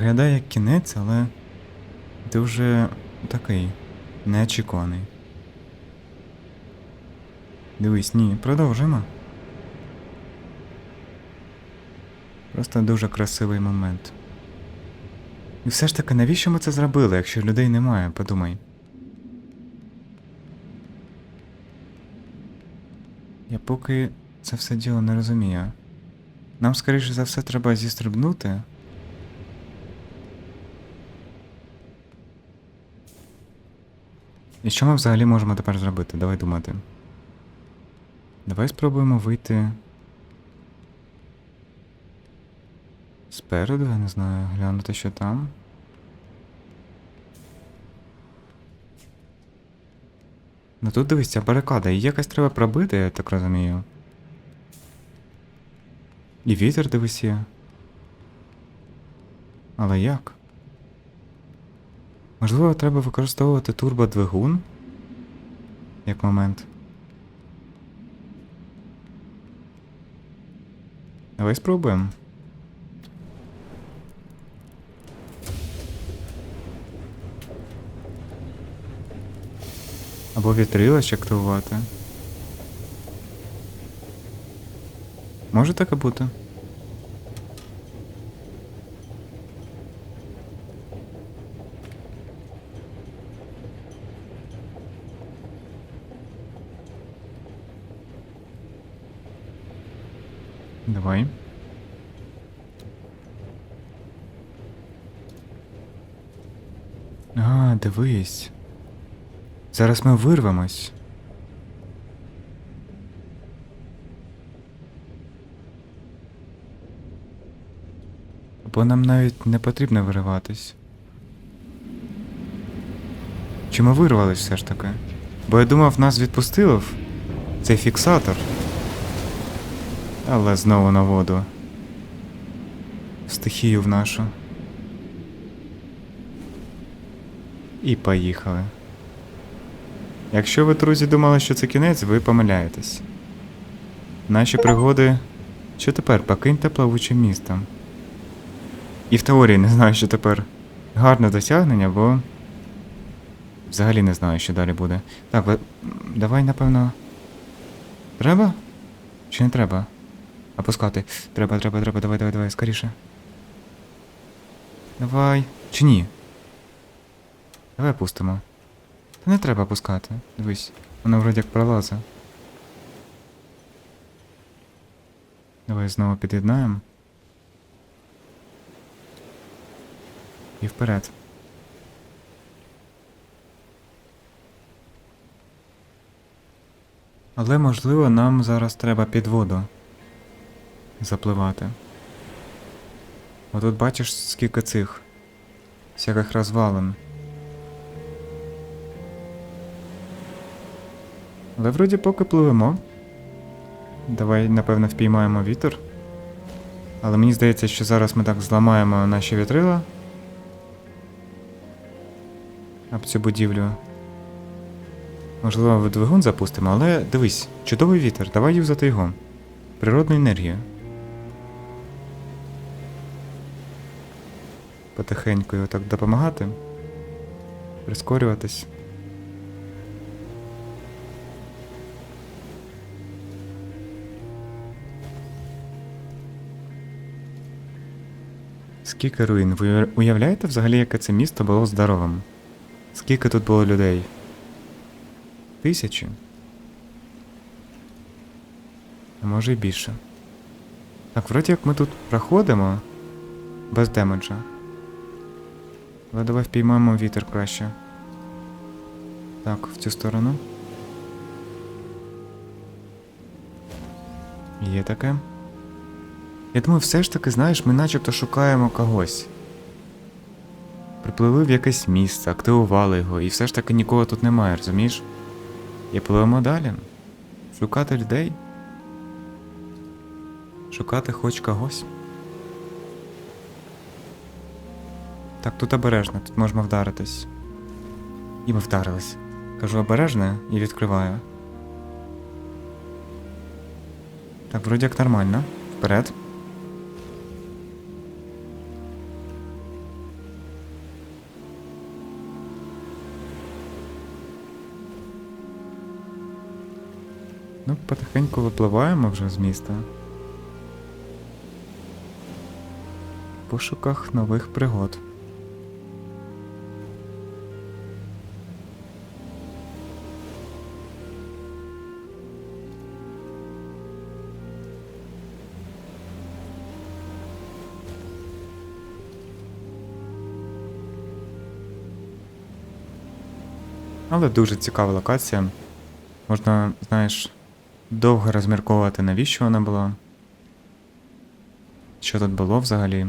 Виглядає як кінець, але дуже такий неочікуваний. Дивись, ні, продовжимо. Просто дуже красивий момент. І все ж таки, навіщо ми це зробили, якщо людей немає, подумай. Я поки це все діло не розумію. Нам, скоріше за все, треба зістрибнути. І що ми взагалі можемо тепер зробити? Давай думати. Давай спробуємо вийти. Спереду, я не знаю, глянути, що там. Ну тут дивись, ця барикада, її якось треба пробити, я так розумію. І вітер дивись є. Але як? Можливо, треба використовувати турбодвигун як момент. Давай спробуємо. Або вітрилоч активувати. Може таке бути? Давай. А, дивись. Зараз ми вирвемось. Бо нам навіть не потрібно вириватись. Чи ми вирвались все ж таки? Бо я думав, нас відпустило цей фіксатор. Але знову на воду. Стихію в нашу. І поїхали. Якщо ви, друзі, думали, що це кінець, ви помиляєтесь. Наші пригоди. Що тепер? Покиньте плавуче місто. І в теорії не знаю, що тепер гарне досягнення, бо. Взагалі не знаю, що далі буде. Так, ви... давай, напевно. Треба? Чи не треба? Опускати. Треба, треба, треба, давай, давай, давай, скоріше. Давай. Чи ні? Давай пустимо. Та не треба пускати. Дивись, воно вроді як пролазить. Давай знову під'єднаємо. І вперед. Але можливо нам зараз треба під воду запливати. Отут бачиш скільки цих всяких розвалин. Але вроді поки пливемо. Давай, напевно, впіймаємо вітер. Але мені здається, що зараз ми так зламаємо наші вітрила. Об цю будівлю. Можливо, двигун запустимо, але дивись, чудовий вітер, давай юзати його. Природну енергію. Потихеньку його так допомагати. Прискорюватись. Скільки руїн? Ви уявляєте взагалі, яке це місто було здоровим? Скільки тут було людей? Тисячі? А може й більше. Так, вроді як ми тут проходимо без демеджа. Але давай впіймаємо вітер краще. Так, в цю сторону. Є таке. Я думаю, все ж таки, знаєш, ми начебто шукаємо когось. Припливли в якесь місце, активували його, і все ж таки нікого тут немає, розумієш? І пливемо далі. Шукати людей. Шукати хоч когось. Так, тут обережно, тут можемо вдаритись. І ми вдарились. Кажу обережно і відкриваю. Так, вроді як нормально. Вперед. Потихеньку випливаємо вже з міста. В пошуках нових пригод. Але дуже цікава локація. Можна, знаєш, довго розмірковувати, навіщо вона була. Що тут було взагалі.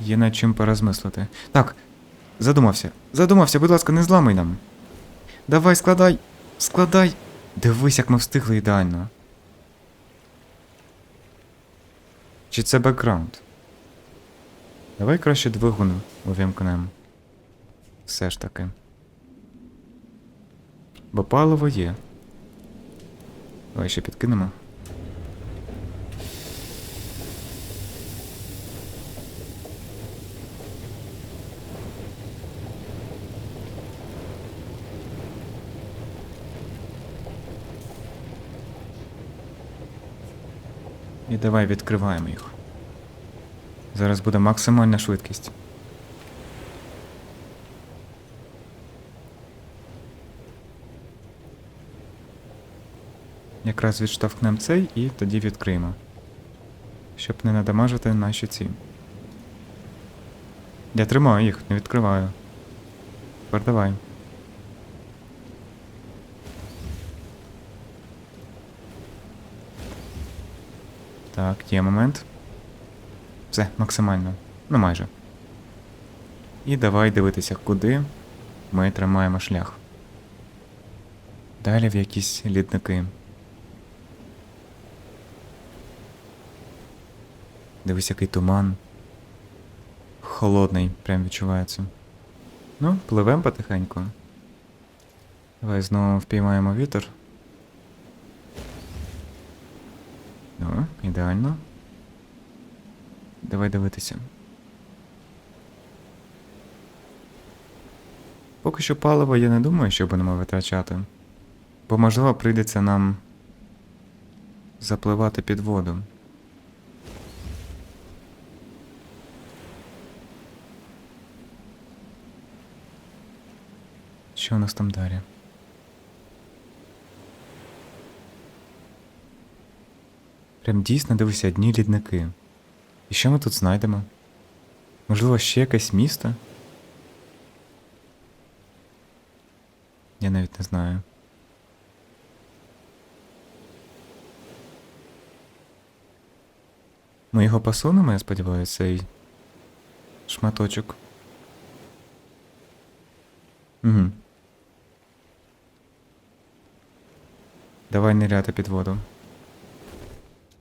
Є над чим порозмислити. Так, задумався. Задумався, будь ласка, не зламай нам. Давай, складай. Складай. Дивись, як ми встигли ідеально. Чи це бекграунд? Давай краще двигун увімкнемо. Все ж таки. Бо паливо є. Давай ще підкинемо. І давай відкриваємо їх. Зараз буде максимальна швидкість. Якраз відштовхнемо цей і тоді відкриємо. Щоб не надамажити наші ці. Я тримаю їх, не відкриваю. Тепер давай. Так, є момент. Все, максимально. Ну майже. І давай дивитися, куди ми тримаємо шлях. Далі в якісь лідники. Дивись, який туман. Холодний, прям відчувається. Ну, пливем потихеньку. Давай знову впіймаємо вітер. Ну, ідеально. Давай дивитися. Поки що паливо я не думаю, що будемо витрачати. Бо можливо прийдеться нам запливати під воду. Що у нас там далі? Прям дійсно дивися одні лідники. І що ми тут знайдемо? Можливо, ще якесь місто? Я навіть не знаю. Ми його посунемо, я сподіваюся, цей шматочок. Угу. Давай ниряти під воду.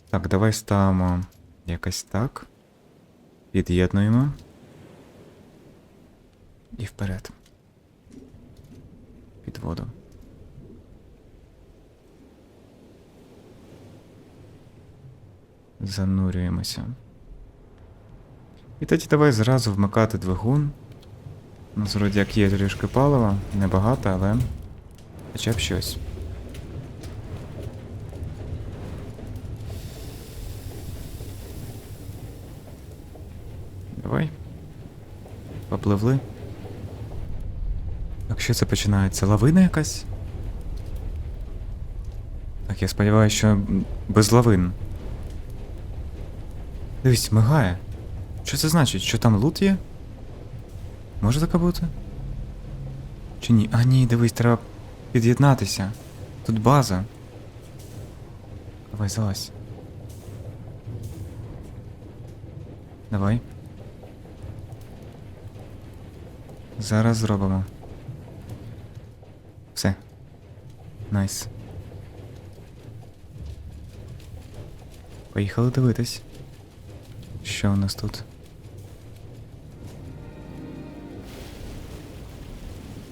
Так, давай ставимо якось так. Під'єднуємо. І вперед. Під воду. Занурюємося. І тоді давай зразу вмикати двигун. У нас вроді як є трішки палива, небагато, але хоча б щось. Давай. Попливли. Так що це починається? Лавина якась? Так, я сподіваюся, що без лавин. Дивись, мигає. Що це значить? Що там лут є? Може таке бути? Чи ні? А ні, дивись, треба під'єднатися. Тут база. Давай, залазь. Давай. Зараз зробимо. Все. Найс. Поїхали дивитись. Що у нас тут?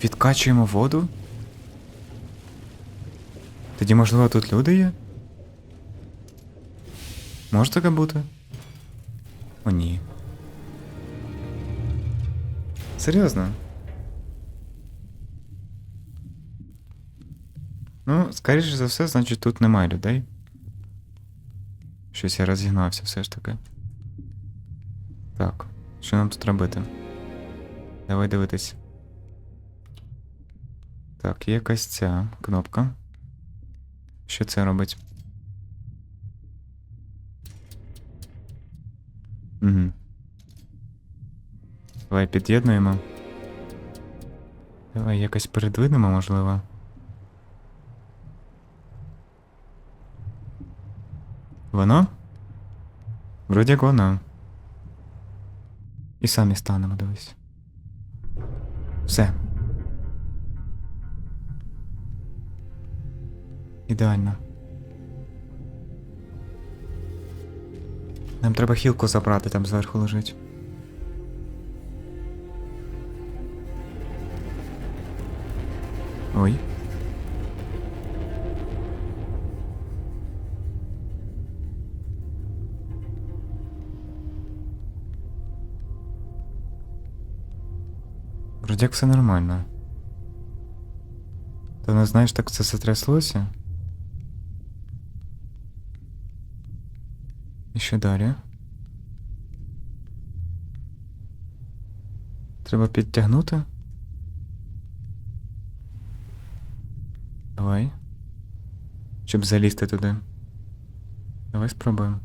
Відкачуємо воду? Тоді, можливо, тут люди є? Може таке бути? О, ні. Серйозно? Ну, скоріше за все, значить тут немає людей. Щось я розігнався все ж таки. Так, що нам тут робити? Давай дивитись. Так, є якась ця кнопка. Що це робить? Давай під'єднуємо. Давай якось передвинемо, можливо. Воно? Вроді як воно. І самі станемо, дивись. Все. Ідеально. Нам треба хілку забрати, там зверху лежить. Ой. Вроде як все нормально. Та не знаєш, так це затряслося? І що далі? Треба підтягнути? Давай. Щоб залізти туди. Давай спробуємо.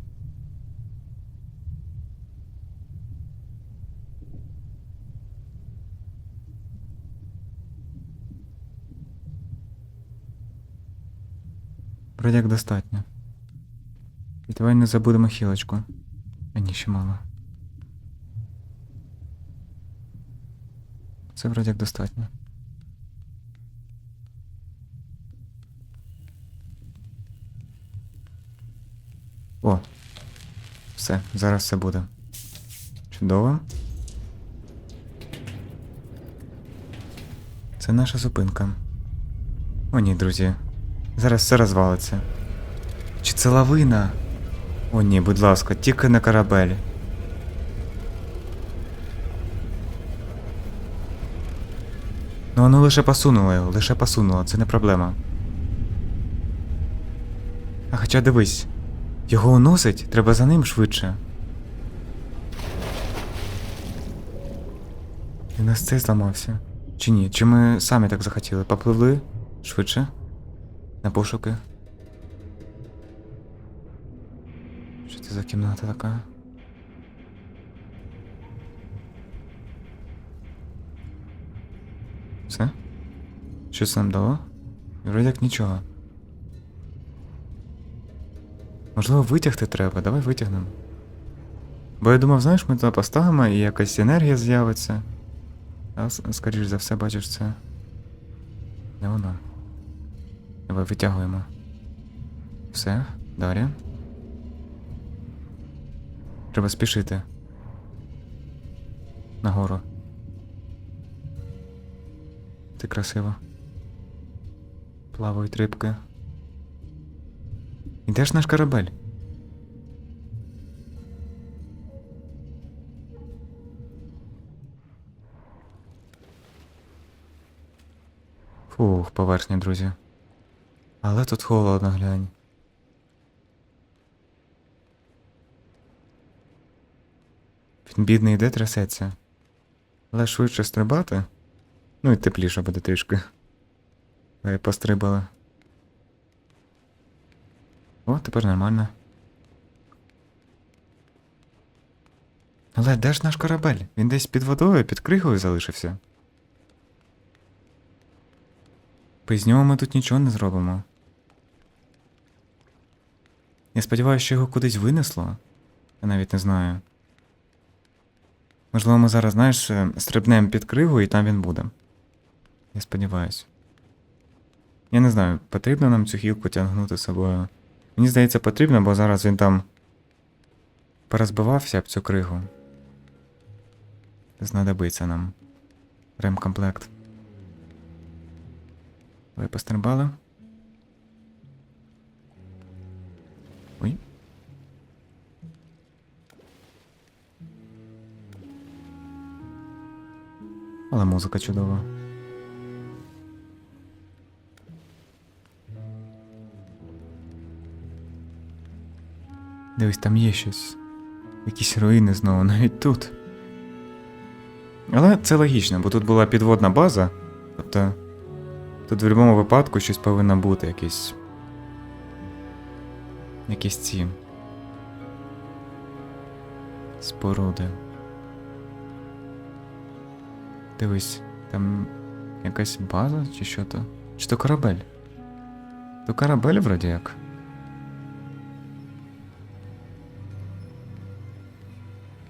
Вроде достатньо. І давай не забудемо хілочку. А ні, ще мало. Це вроде як достатньо. О. Все, зараз все буде. Чудово. Це наша зупинка. О, ні, друзі. Зараз все розвалиться. Чи це лавина? О, ні, будь ласка, тільки на корабель. Ну, воно лише посунуло його, лише посунуло, це не проблема. А хоча дивись, його уносить, треба за ним швидше. І нас цей зламався. Чи ні? Чи ми самі так захотіли? Попливли швидше? На пошуки. Що це за кімната така? Все? Що це нам дало? Вроді як нічого. Можливо, витягти треба, давай витягнемо. Бо я думав, знаєш, ми туди поставимо і якась енергія з'явиться. А скоріш за все, бачиш це. Не воно. Давай витягуємо. Все, далі. Треба спішити. Нагору. Ти красиво. Плавають рибки. І де ж наш корабель? Фух, поверхня, друзі. Але тут холодно, глянь. Він бідний йде трясеться. Але швидше стрибати. Ну і тепліше буде трішки. Давай пострибали. О, тепер нормально. Але де ж наш корабель? Він десь під водою, під кригою залишився. Без нього ми тут нічого не зробимо. Я сподіваюся, що його кудись винесло. Я навіть не знаю. Можливо, ми зараз, знаєш, стрибнемо під кригу і там він буде. Я сподіваюся. Я не знаю, потрібно нам цю гілку тягнути з собою. Мені здається, потрібно, бо зараз він там порозбивався об цю кригу. Знадобиться нам ремкомплект. Ви пострибали? Ой. Але музика чудова. Дивись, там є щось. Якісь руїни знову, навіть тут. Але це логічно, бо тут була підводна база. Тобто. Тут в будь-якому випадку щось повинно бути, якісь. Якісь ці. Споруди. Дивись, там якась база чи що то? Чи то корабель? То корабель вроді як.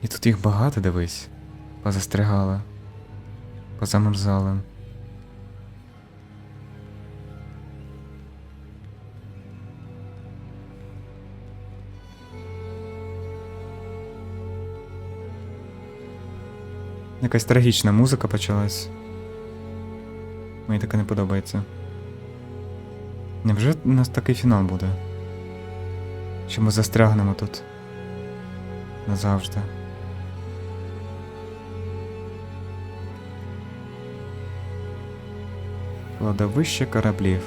І тут їх багато дивись. Позастрягали. Позамерзали. Якась трагічна музика почалась. Мені таке не подобається. Невже у нас такий фінал буде? Що ми застрягнемо тут? Назавжди. Кладовище кораблів.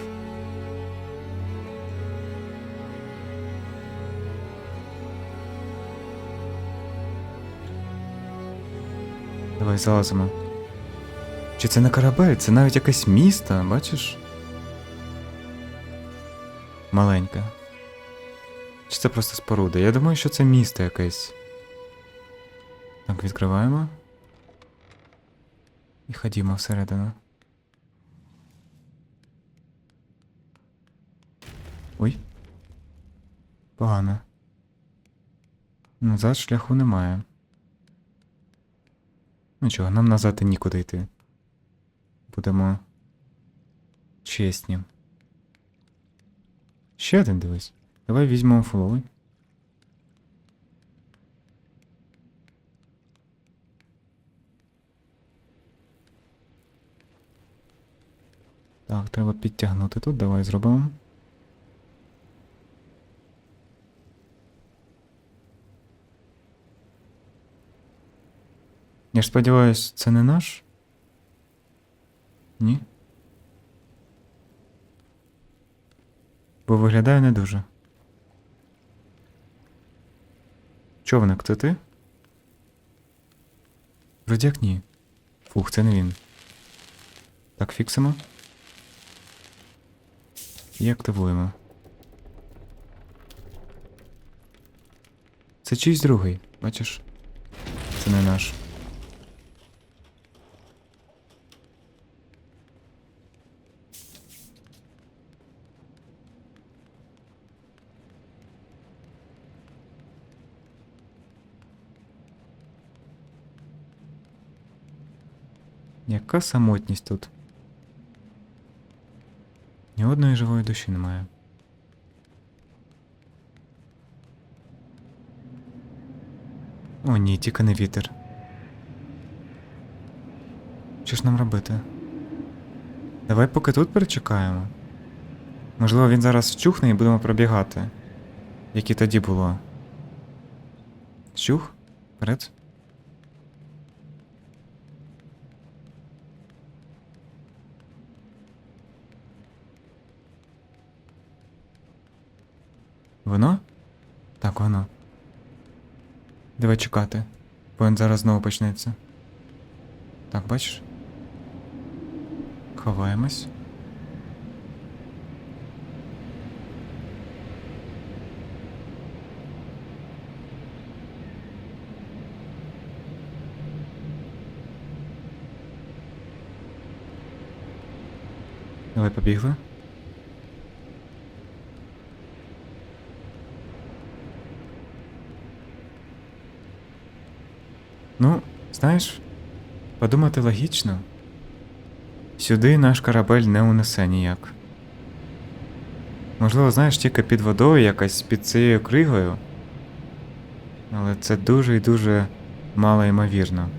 Давай залазимо. Чи це не корабель? Це навіть якесь місто, бачиш? Маленьке. Чи це просто споруда? Я думаю, що це місто якесь. Так, відкриваємо. І ходімо всередину. Ой. Погано. Назад шляху немає. Нічого, нам назад і нікуди йти. Будемо чесні. Ще один дивись. Давай візьмемо фуловий. Так, треба підтягнути тут, давай зробимо. Я ж сподіваюсь, це не наш? Ні? Бо виглядає не дуже. Човник, це ти? Вроді як ні. Фух, це не він. Так, фіксимо. І активуємо. Це чийсь другий, бачиш? Це не наш. Яка самотність тут? Ні одної живої душі немає. О, ні, тільки не вітер. Що ж нам робити? Давай поки тут перечекаємо. Можливо, він зараз вчухне і будемо пробігати. Як і тоді було. Вчух? Вперед. Воно? Так, воно. Давай чекати. Бо він зараз знову почнеться. Так, бачиш? Ховаємось. Давай побігли. Ну, знаєш, подумати логічно. Сюди наш корабель не унесе ніяк. Можливо, знаєш, тільки під водою якась під цією кригою. Але це дуже і дуже мало ймовірно.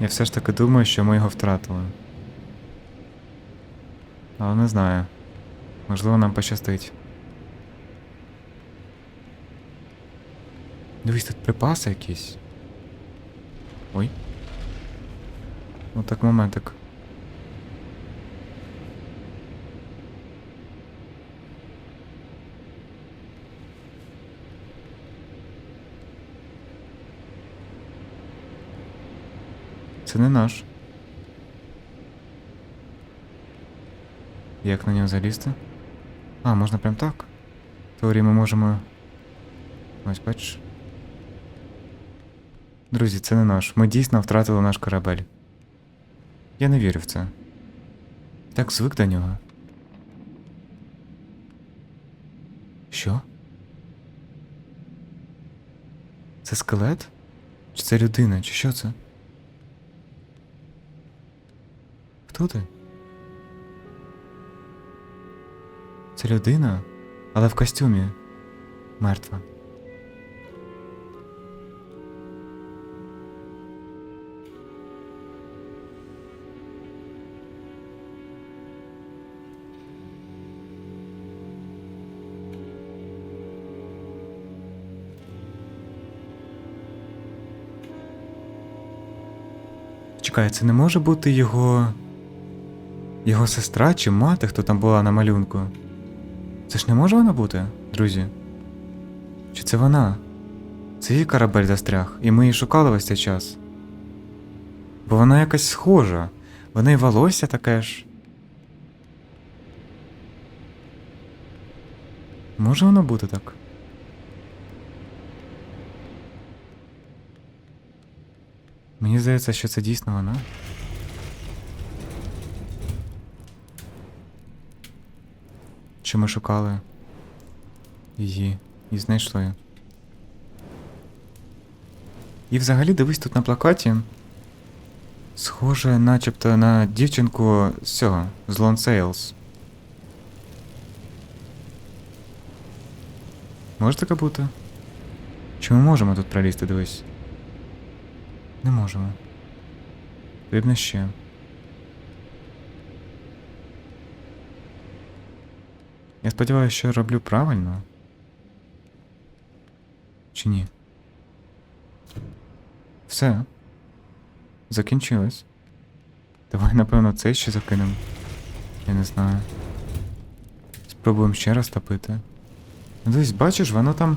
Я все ж таки думаю, що ми його втратили. Але не знаю. Можливо, нам пощастить. Ну, Дивись, тут припаси якісь. Ой. Ну так моментик. Це не наш. Як на нього залізти? А, можна прям так? В теорії ми можемо... Ось бачиш. Друзі, це не наш. Ми дійсно втратили наш корабель. Я не вірю в це. Так звик до нього. Що? Це скелет? Чи це людина, чи що це? Хто ти? Це людина, але в костюмі. Мертва. Чекай, це не може бути його. Його сестра чи мати, хто там була на малюнку? Це ж не може вона бути, друзі? Чи це вона? Це її корабель застряг, і ми її шукали весь цей час. Бо вона якась схожа. В неї волосся таке ж. Може воно бути так? Мені здається, що це дійсно вона. Чи ми шукали її і знайшли. І взагалі дивись тут на плакаті. Схоже, начебто на дівчинку з цього, з Lone Sales. Може таке бути? Чи ми можемо тут пролізти, дивись? Не можемо. Потрібно ще. Я сподіваюся, що я роблю правильно. Чи ні? Все. Закінчилось. Давай, напевно, це ще закинемо. Я не знаю. Спробуємо ще раз топити. Ну, дивись, бачиш, воно там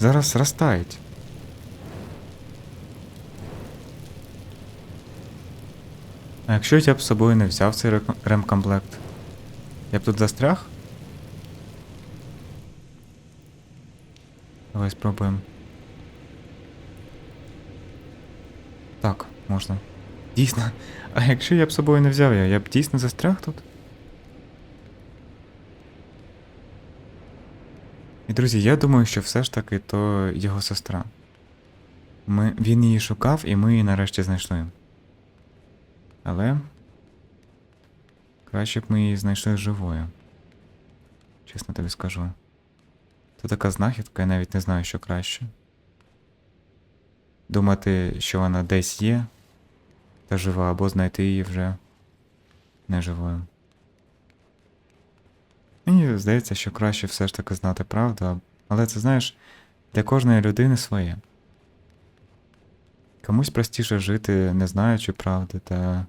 зараз розтає. А якщо я б з собою не взяв цей ремкомплект? Я б тут застряг? Давай спробуємо. Так, можна. Дійсно. А якщо я б з собою не взяв я, я б дійсно застряг тут? І друзі, я думаю, що все ж таки то його сестра. Ми, він її шукав, і ми її нарешті знайшли. Але. Краще б ми її знайшли живою. Чесно тобі скажу. Це така знахідка, я навіть не знаю, що краще. Думати, що вона десь є та жива, або знайти її вже неживою. Мені здається, що краще все ж таки знати правду, але це знаєш, для кожної людини своє. Комусь простіше жити, не знаючи правди, та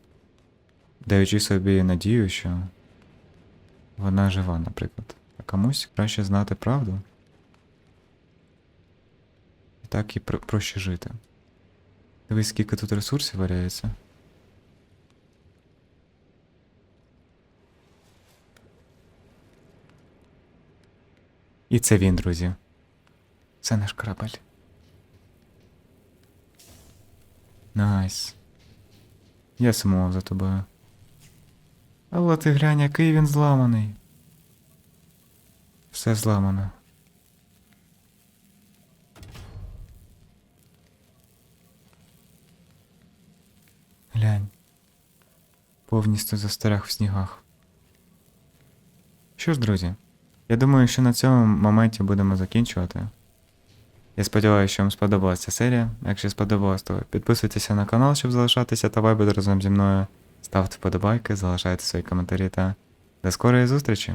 даючи собі надію, що вона жива, наприклад. А комусь краще знати правду. І так і про- проще жити. Дивись, скільки тут ресурсів валяється. І це він, друзі. Це наш корабель. Найс. Я сумував за тобою. Але ти глянь, який він зламаний. Все зламано. Глянь. Повністю застряг в снігах. Що ж, друзі, я думаю, що на цьому моменті будемо закінчувати. Я сподіваюся, що вам сподобалася ця серія. Якщо сподобалось, то підписуйтеся на канал, щоб залишатися та вайбити разом зі мною. Ставте вподобайки, залишайте свої коментарі та до скорої зустрічі!